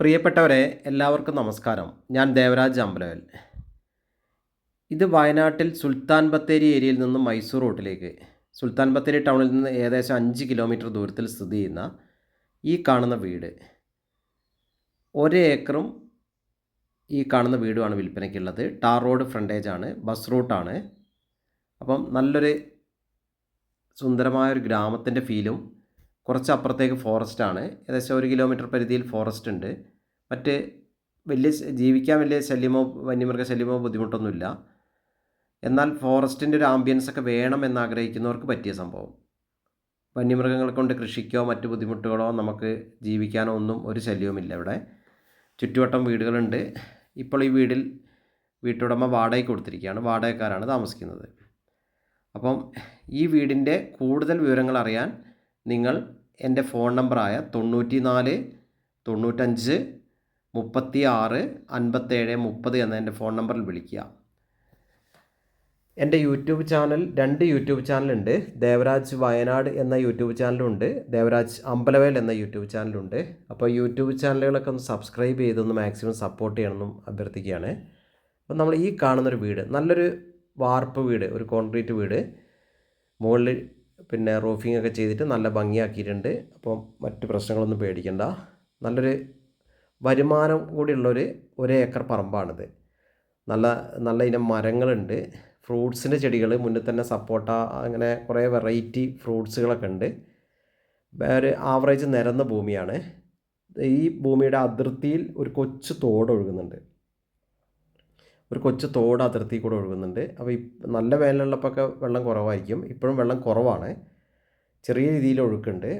പ്രിയപ്പെട്ടവരെ എല്ലാവർക്കും നമസ്കാരം. ഞാൻ ദേവരാജ് അമ്പലവൽ. ഇത് വയനാട്ടിൽ സുൽത്താൻ ബത്തേരി ഏരിയയിൽ നിന്ന് മൈസൂർ റൂട്ടിലേക്ക്. സുൽത്താൻ ബത്തേരി ടൗണിൽ നിന്ന് ഏകദേശം അഞ്ച് കിലോമീറ്റർ ദൂരത്തിൽ സ്ഥിതി ചെയ്യുന്ന ഈ കാണുന്ന വീട്. ഒരു ഏക്കറും ഈ കാണുന്ന വീടുമാണ് വിൽപ്പനയ്ക്കുള്ളത് ടാർ റോഡ് ഫ്രണ്ടേജ് ആണ് ബസ് റൂട്ടാണ്. അപ്പം നല്ലൊരു സുന്ദരമായ ഒരു ഗ്രാമത്തിന്റെ ഫീലും കുറച്ച് അപ്പുറത്തേക്ക് ഫോറസ്റ്റ് ആണ്. ഏകദേശം ഒരു കിലോമീറ്റർ പരിധിയിൽ ഫോറസ്റ്റ് ഉണ്ട്. മറ്റ് വലിയ ജീവിക്കാൻ വലിയ ശല്യമോ വന്യമൃഗ ശല്യമോ ബുദ്ധിമുട്ടൊന്നുമില്ല. എന്നാൽ ഫോറസ്റ്റിന്റെ ഒരു ആംബിയൻസ് ഒക്കെ വേണം എന്നാഗ്രഹിക്കുന്നവർക്ക് പറ്റിയ സംഭവം. വന്യമൃഗങ്ങൾ കൊണ്ട് കൃഷിക്കോ മറ്റ് ബുദ്ധിമുട്ടുകളോ നമുക്ക് ജീവിക്കാനോ ഒന്നും ഒരു ശല്യവുമില്ല ഇവിടെ. ചുറ്റുവട്ടം വീടുകളുണ്ട്. ഇപ്പോൾ ഈ വീടിൽ വീട്ടുടമ വാടകയ്ക്ക് കൊടുത്തിരിക്കുകയാണ്. വാടകക്കാരാണ് താമസിക്കുന്നത്. അപ്പം ഈ വീടിന്റെ കൂടുതൽ വിവരങ്ങൾ അറിയാൻ നിങ്ങൾ എന്റെ ഫോൺ നമ്പറായ തൊണ്ണൂറ്റി നാല് തൊണ്ണൂറ്റഞ്ച് മുപ്പത്തി ആറ് അൻപത്തേഴ് മുപ്പത് എന്ന എന്റെ ഫോൺ നമ്പറിൽ വിളിക്കുക. എന്റെ യൂട്യൂബ് ചാനൽ രണ്ട് യൂട്യൂബ് ചാനലുണ്ട്. ദേവരാജ് വയനാട് എന്ന യൂട്യൂബ് ചാനലുണ്ട്. ദേവരാജ് അമ്പലവേൽ എന്ന യൂട്യൂബ് ചാനലുണ്ട്. അപ്പോൾ യൂട്യൂബ് ചാനലുകളൊക്കെ ഒന്ന് സബ്സ്ക്രൈബ് ചെയ്തൊന്ന് മാക്സിമം സപ്പോർട്ട് ചെയ്യണമെന്നും അഭ്യർത്ഥിക്കുകയാണ്. അപ്പോൾ നമ്മൾ ഈ കാണുന്നൊരു വീട് നല്ലൊരു വാർപ്പ് വീട് ഒരു കോൺക്രീറ്റ് വീട് മുകളിൽ പിന്നെ റൂഫിംഗ് ഒക്കെ ചെയ്തിട്ട് നല്ല ഭംഗിയാക്കിയിട്ടുണ്ട്. അപ്പോൾ മറ്റ് പ്രശ്നങ്ങളൊന്നും പേടിക്കണ്ട. നല്ലൊരു വരുമാനം കൂടിയുള്ളൊരു ഒരു ഏക്കർ പറമ്പാണിത്. നല്ല നല്ല ഇനം മരങ്ങളുണ്ട്. ഫ്രൂട്ട്സിന്റെ ചെടികൾ മുന്നിൽ തന്നെ സപ്പോട്ട അങ്ങനെ കുറേ വെറൈറ്റി ഫ്രൂട്ട്സുകളൊക്കെ ഉണ്ട്. ഒരു ആവറേജ് നിരന്ന ഭൂമിയാണ്. ഈ ഭൂമിയുടെ അതിർത്തിയിൽ ഒരു കൊച്ചു തോട് ഒഴുകുന്നുണ്ട്. ഒരു കൊച്ചു തോട് അതിർത്തി കൂടെ ഒഴുകുന്നുണ്ട്. അപ്പോൾ നല്ല വേനലുള്ളപ്പോഴൊക്കെ വെള്ളം കുറവായിരിക്കും. ഇപ്പോഴും വെള്ളം കുറവാണ്. ചെറിയ രീതിയിൽ ഒഴുക്കുണ്ട്.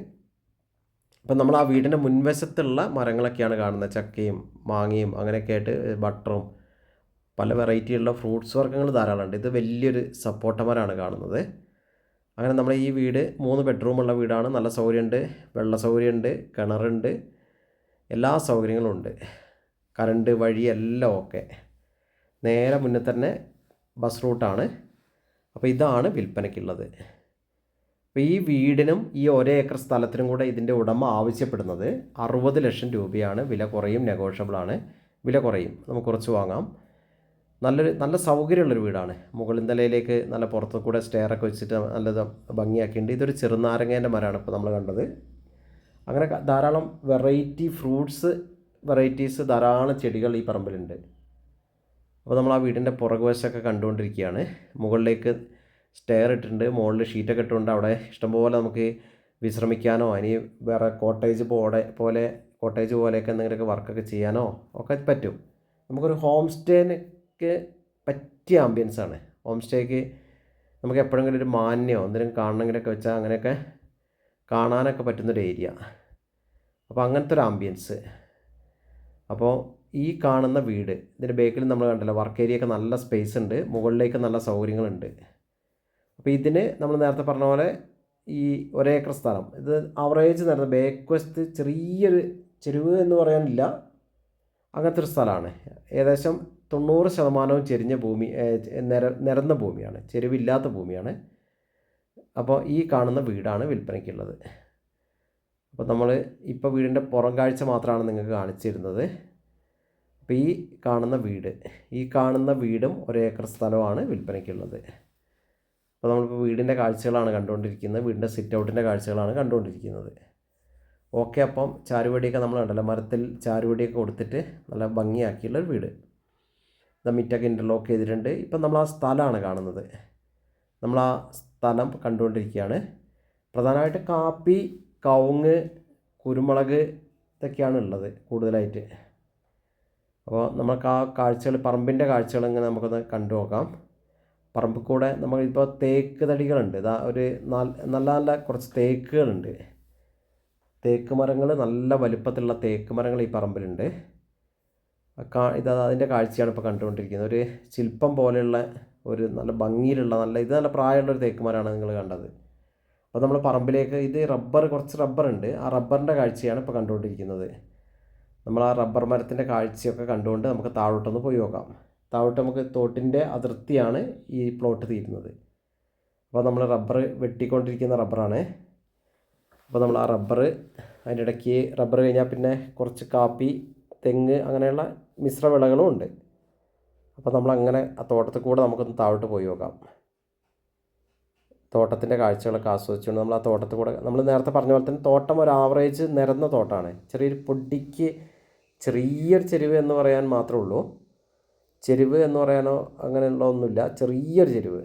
അപ്പം നമ്മൾ ആ വീടിന്റെ മുൻവശത്തുള്ള മരങ്ങളൊക്കെയാണ് കാണുന്നത്. ചക്കയും മാങ്ങയും അങ്ങനെയൊക്കെ ആയിട്ട് ബട്ടറും പല വെറൈറ്റിയുള്ള ഫ്രൂട്ട്സ് വർഗങ്ങൾ ധാരാളമുണ്ട് ഇത് വലിയൊരു സപ്പോട്ട മരമാണ് കാണുന്നത്. അങ്ങനെ നമ്മൾ ഈ വീട് മൂന്ന് ബെഡ്റൂമുള്ള വീടാണ്. നല്ല സൗകര്യമുണ്ട്. വെള്ള സൗകര്യമുണ്ട്. കിണറുണ്ട്. എല്ലാ സൗകര്യങ്ങളും ഉണ്ട്. കറണ്ട് വഴി എല്ലാം ഓക്കെ. നേരെ മുന്നേ തന്നെ ബസ് റൂട്ടാണ് അപ്പോൾ ഇതാണ് വിൽപ്പനയ്ക്കുള്ളത്. അപ്പോൾ ഈ വീടിനും ഈ ഒരേ ഏക്കർ സ്ഥലത്തിനും കൂടെ ഇതിന്റെ ഉടമ ആവശ്യപ്പെടുന്നത് അറുപത് ലക്ഷം രൂപയാണ്. വില കുറയും നെഗോഷ്യബിളാണ് വില കുറയും. നമുക്ക് കുറച്ച് വാങ്ങാം. നല്ലൊരു നല്ല സൗകര്യമുള്ളൊരു വീടാണ്. മുകളിൽ നിലയിലേക്ക് നല്ല പുറത്തു കൂടെ സ്റ്റെയറൊക്കെ വെച്ചിട്ട് നല്ലത് ഭംഗിയാക്കിയിട്ടുണ്ട്. ഇതൊരു ചെറുനാരങ്ങേന്റെ മരമാണ് ഇപ്പോൾ നമ്മൾ കണ്ടത്. അങ്ങനെ ധാരാളം വെറൈറ്റി ഫ്രൂട്ട്സ് വെറൈറ്റീസ് ധാരാളം ചെടികൾ ഈ പറമ്പിലുണ്ട്. അപ്പോൾ നമ്മൾ ആ വീടിന്റെ പുറകുവശമൊക്കെ കണ്ടുകൊണ്ടിരിക്കുകയാണ്. മുകളിലേക്ക് സ്റ്റെയർ ഇട്ടിട്ടുണ്ട്. മുകളിൽ ഷീറ്റൊക്കെ ഇട്ടുകൊണ്ട് അവിടെ ഇഷ്ടംപോലെ നമുക്ക് വിശ്രമിക്കാനോ ഇനി വേറെ കോട്ടേജ് പോലെ പോലെ കോട്ടേജ് പോലെയൊക്കെ എന്തെങ്കിലുമൊക്കെ വർക്കൊക്കെ ചെയ്യാനോ ഒക്കെ പറ്റും. നമുക്കൊരു ഹോം സ്റ്റേക്ക് പറ്റിയ ആംബിയൻസ് ആണ്. ഹോം സ്റ്റേക്ക് നമുക്ക് എപ്പോഴെങ്കിലും ഒരു മാന്യോ എന്തെങ്കിലും കാണണമെങ്കിലൊക്കെ വെച്ചാൽ അങ്ങനെയൊക്കെ കാണാനൊക്കെ പറ്റുന്നൊരു ഏരിയ അപ്പോൾ അങ്ങനത്തെ ഒരു ആംബിയൻസ് അപ്പോൾ ഈ കാണുന്ന വീട് ഇതിന്റെ ബേക്കിൽ നമ്മൾ കണ്ടല്ലോ വർക്ക് ഏരിയ ഒക്കെ നല്ല സ്പേസ് ഉണ്ട് മുകളിലേക്ക് നല്ല സൗകര്യങ്ങളുണ്ട്. അപ്പോൾ ഇതിന് നമ്മൾ നേരത്തെ പറഞ്ഞ പോലെ ഈ ഒരേക്കർ സ്ഥലം ഇത് ആവറേജ് നേരത്തെ ബേക്ക് ചെറിയൊരു ചെരുവ് എന്ന് പറയാനില്ല അങ്ങനത്തെ ഒരു സ്ഥലമാണ്. ഏകദേശം തൊണ്ണൂറ് ശതമാനവും ചെരിഞ്ഞ ഭൂമി നിര നിരന്ന ഭൂമിയാണ് ചെരുവില്ലാത്ത ഭൂമിയാണ്. അപ്പോൾ ഈ കാണുന്ന വീടാണ് വിൽപ്പനയ്ക്കുള്ളത്. അപ്പോൾ നമ്മൾ ഇപ്പോൾ വീടിന്റെ പുറം കാഴ്ച മാത്രമാണ് നിങ്ങൾക്ക് കാണിച്ചിരുന്നത്. അപ്പോൾ ഈ കാണുന്ന വീട് ഈ കാണുന്ന വീടും ഒരേക്കർ സ്ഥലമാണ് വിൽപ്പനയ്ക്കുള്ളത്. അപ്പോൾ നമ്മളിപ്പോൾ വീടിന്റെ കാഴ്ചകളാണ് കണ്ടുകൊണ്ടിരിക്കുന്നത്. വീടിന്റെ സിറ്റ് ഔട്ടിന്റെ കാഴ്ചകളാണ് കണ്ടുകൊണ്ടിരിക്കുന്നത്. ഓക്കെ അപ്പം ചാരുവടിയൊക്കെ നമ്മൾ കണ്ടല്ലോ. മരത്തിൽ ചാരുവടിയൊക്കെ കൊടുത്തിട്ട് നല്ല ഭംഗിയാക്കിയുള്ള ഒരു വീട്. മിറ്റൊക്കെ ഇന്റർലോക്ക് ചെയ്തിട്ടുണ്ട്. ഇപ്പം നമ്മൾ ആ സ്ഥലമാണ് കാണുന്നത്. നമ്മൾ ആ സ്ഥലം കണ്ടുകൊണ്ടിരിക്കുകയാണ്. പ്രധാനമായിട്ട് കാപ്പി കവുങ്ങ് കുരുമുളക് ഇതൊക്കെയാണ് ഉള്ളത് കൂടുതലായിട്ട്. അപ്പോൾ നമുക്ക് ആ കാഴ്ചകൾ പറമ്പിന്റെ കാഴ്ചകൾ നമുക്കൊന്ന് കണ്ടു നോക്കാം. പറമ്പിൽ കൂടെ നമ്മളിപ്പോൾ തേക്ക് തടികളുണ്ട്. ഇതാ ഒരു നാല് നല്ല നല്ല കുറച്ച് തേക്കുകളുണ്ട്. തേക്ക് മരങ്ങൾ നല്ല വലുപ്പത്തിലുള്ള തേക്ക് മരങ്ങൾ ഈ പറമ്പിലുണ്ട്. കാ- ഇത് അതിന്റെ കാഴ്ചയാണ് ഇപ്പോൾ കണ്ടുകൊണ്ടിരിക്കുന്നത്. ഒരു ശില്പം പോലെയുള്ള ഒരു നല്ല ഭംഗിയിലുള്ള നല്ല ഇത് നല്ല പ്രായമുള്ള ഒരു തേക്ക് മരമാണ് നിങ്ങൾ കണ്ടത്. അപ്പോൾ നമ്മൾ പറമ്പിലേക്ക് ഇത് റബ്ബർ കുറച്ച് റബ്ബർ ഉണ്ട്. ആ റബ്ബറിന്റെ കാഴ്ചയാണ് ഇപ്പോൾ കണ്ടുകൊണ്ടിരിക്കുന്നത്. നമ്മൾ ആ റബ്ബർ മരത്തിന്റെ കാഴ്ചയൊക്കെ കണ്ടുകൊണ്ട് നമുക്ക് താഴോട്ടൊന്ന് പോയി നോക്കാം. താഴോട്ട് നമുക്ക് തോട്ടിന്റെ അതിർത്തിയാണ് ഈ പ്ലോട്ട് തീരുന്നത്. അപ്പോൾ നമ്മൾ റബ്ബർ വെട്ടിക്കൊണ്ടിരിക്കുന്ന റബ്ബറാണ്. അപ്പോൾ നമ്മൾ ആ റബ്ബർ അതിന്റെ ഇടയ്ക്ക് റബ്ബർ കഴിഞ്ഞാൽ പിന്നെ കുറച്ച് കാപ്പി തെങ്ങ് അങ്ങനെയുള്ള മിശ്ര വിളകളും ഉണ്ട്. അപ്പോൾ നമ്മൾ അങ്ങനെ ആ തോട്ടത്തിൽ കൂടെ നമുക്കൊന്ന് താഴോട്ട് പോയി നോക്കാം. തോട്ടത്തിന്റെ കാഴ്ചകളൊക്കെ ആസ്വദിച്ചുകൊണ്ട് നമ്മൾ ആ തോട്ടത്തിൽ കൂടെ നമ്മൾ നേരത്തെ പറഞ്ഞ പോലെ തന്നെ തോട്ടം ഒരു ആവറേജ് നിരന്ന തോട്ടമാണ്. ചെറിയൊരു പൊടിക്ക് ചെറിയൊരു ചെരുവ് എന്ന് പറയാൻ മാത്രമേ ഉള്ളൂ. ചെരുവ് എന്ന് പറയാനോ അങ്ങനെയുള്ള ഒന്നുമില്ല. ചെറിയൊരു ചെരുവ്.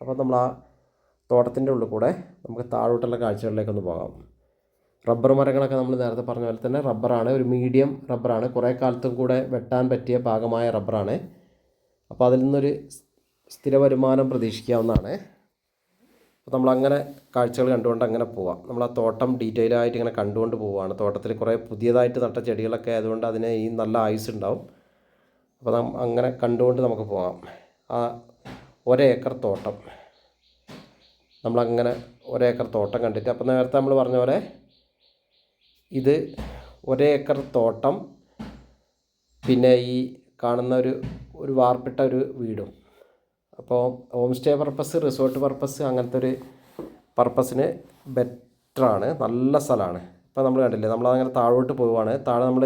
അപ്പോൾ നമ്മൾ ആ തോട്ടത്തിന്റെ ഉള്ളിൽ കൂടെ നമുക്ക് താഴോട്ടുള്ള കാഴ്ചകളിലേക്കൊന്ന് പോകാം. റബ്ബർ മരങ്ങളൊക്കെ നമ്മൾ നേരത്തെ പറഞ്ഞ പോലെ തന്നെ റബ്ബറാണ്. ഒരു മീഡിയം റബ്ബറാണ്. കുറേ കാലത്തും കൂടെ വെട്ടാൻ പറ്റിയ ഭാഗമായ റബ്ബറാണ്. അപ്പോൾ അതിൽ നിന്നൊരു സ്ഥിര വരുമാനം പ്രതീക്ഷിക്കാവുന്നതാണ്. അപ്പോൾ നമ്മൾ അങ്ങനെ കാഴ്ചകൾ കണ്ടുകൊണ്ട് അങ്ങനെ പോവാം. നമ്മൾ ആ തോട്ടം ഡീറ്റെയിൽ ആയിട്ട് ഇങ്ങനെ കണ്ടുകൊണ്ട് പോവുകയാണ് തോട്ടത്തിൽ കുറേ പുതിയതായിട്ട് നട്ട ചെടികളൊക്കെ ആയതുകൊണ്ട് അതിന് ഈ നല്ല ആയുസ് ഉണ്ടാവും. അപ്പോൾ നാം അങ്ങനെ കണ്ടുകൊണ്ട് നമുക്ക് പോകാം ആ ഒരേക്കർ തോട്ടം. നമ്മളങ്ങനെ ഒരേക്കർ തോട്ടം കണ്ടിട്ട് അപ്പോൾ നേരത്തെ നമ്മൾ പറഞ്ഞ പോലെ ഇത് ഒരേക്കർ തോട്ടം പിന്നെ ഈ കാണുന്ന ഒരു ഒരു വാർപ്പിട്ട ഒരു വീടും. അപ്പോൾ home stay purpose resort purpose അങ്ങനത്തെ ഒരു പർപ്പസിന് ബെറ്ററാണ് നല്ല സ്ഥലമാണ് ഇപ്പോൾ നമ്മൾ കണ്ടില്ലേ നമ്മൾ അങ്ങനെ താഴോട്ട് പോവുകയാണ് താഴെ നമ്മൾ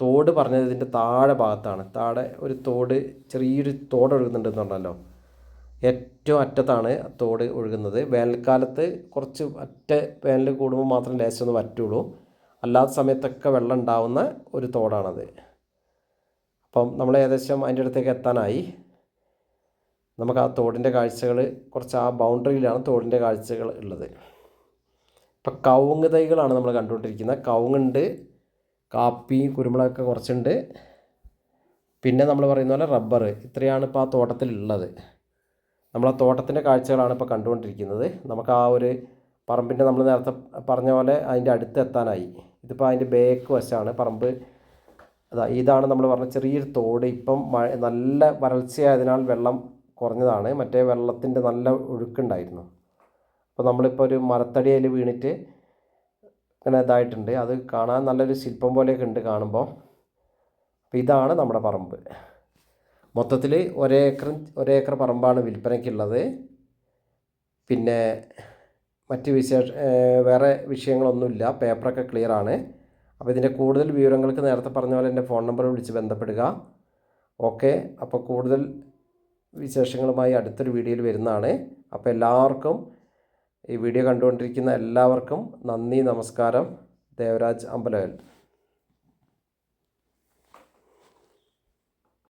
തോട് പറഞ്ഞത് ഇതിന്റെ താഴെ ഭാഗത്താണ്. താഴെ ഒരു തോട് ചെറിയൊരു തോട് ഒഴുകുന്നുണ്ടെന്ന് പറഞ്ഞല്ലോ. ഏറ്റവും അറ്റത്താണ് തോട് ഒഴുകുന്നത്. വേനൽക്കാലത്ത് കുറച്ച് അറ്റ വേനൽ കൂടുമ്പോൾ മാത്രം ലേശം ഒന്ന് അല്ലാത്ത സമയത്തൊക്കെ വെള്ളം ഉണ്ടാവുന്ന ഒരു തോടാണത്. അപ്പം നമ്മൾ ഏകദേശം അതിന്റെ അടുത്തേക്ക് എത്താനായി. നമുക്ക് ആ തോടിന്റെ കാഴ്ചകൾ കുറച്ച് ആ ബൗണ്ടറിയിലാണ് തോടിന്റെ കാഴ്ചകൾ ഉള്ളത്. ഇപ്പം കവുങ്ങ് തൈകളാണ് നമ്മൾ കണ്ടുകൊണ്ടിരിക്കുന്നത്. കവുങ്ങുണ്ട് കാപ്പി കുരുമുളകൊക്കെ കുറച്ചുണ്ട്. പിന്നെ നമ്മൾ പറയുന്ന പോലെ റബ്ബർ ഇത്രയാണ് ഇപ്പോൾ ആ തോട്ടത്തിലുള്ളത്. നമ്മൾ ആ തോട്ടത്തിന്റെ കാഴ്ചകളാണ് ഇപ്പോൾ കണ്ടുകൊണ്ടിരിക്കുന്നത്. നമുക്ക് ആ ഒരു പറമ്പിന്റെ നമ്മൾ നേരത്തെ പറഞ്ഞ പോലെ അതിന്റെ അടുത്ത് എത്താനായി. ഇതിപ്പോൾ അതിന്റെ ബേക്ക് വശമാണ്. പറമ്പ് അതാ ഇതാണ് നമ്മൾ പറഞ്ഞ ചെറിയൊരു തോട്. ഇപ്പം മഴ നല്ല വരൾച്ചയായതിനാൽ വെള്ളം കുറഞ്ഞതാണ്. മറ്റേ വെള്ളത്തിന്റെ നല്ല ഒഴുക്കുണ്ടായിരുന്നു. അപ്പോൾ നമ്മളിപ്പോൾ ഒരു മരത്തടിയിൽ വീണിട്ട് ഇങ്ങനെ ഇതായിട്ടുണ്ട്. അത് കാണാൻ നല്ലൊരു ശില്പം പോലെയൊക്കെ ഉണ്ട് കാണുമ്പോൾ അപ്പോൾ ഇതാണ് നമ്മുടെ പറമ്പ്. മൊത്തത്തിൽ ഒരേക്കർ ഒരേക്കർ പറമ്പാണ് വിൽപ്പനയ്ക്കുള്ളത്. പിന്നെ മറ്റ് വിശേഷ വേറെ വിഷയങ്ങളൊന്നുമില്ല. പേപ്പറൊക്കെ ക്ലിയർ ആണ്. അപ്പോൾ ഇതിന്റെ കൂടുതൽ വിവരങ്ങൾക്ക് നേരത്തെ പറഞ്ഞ പോലെ എന്റെ ഫോൺ നമ്പർ വിളിച്ച് ബന്ധപ്പെടുക. ഓക്കെ. അപ്പോൾ കൂടുതൽ വിശേഷങ്ങളുമായി അടുത്തൊരു വീഡിയോയിൽ വരുന്നതാണ്. അപ്പോൾ എല്ലാവർക്കും ഈ വീഡിയോ കണ്ടുകൊണ്ടിരിക്കുന്ന എല്ലാവർക്കും നന്ദി നമസ്കാരം. ദേവരാജ് അമ്പലവേൽ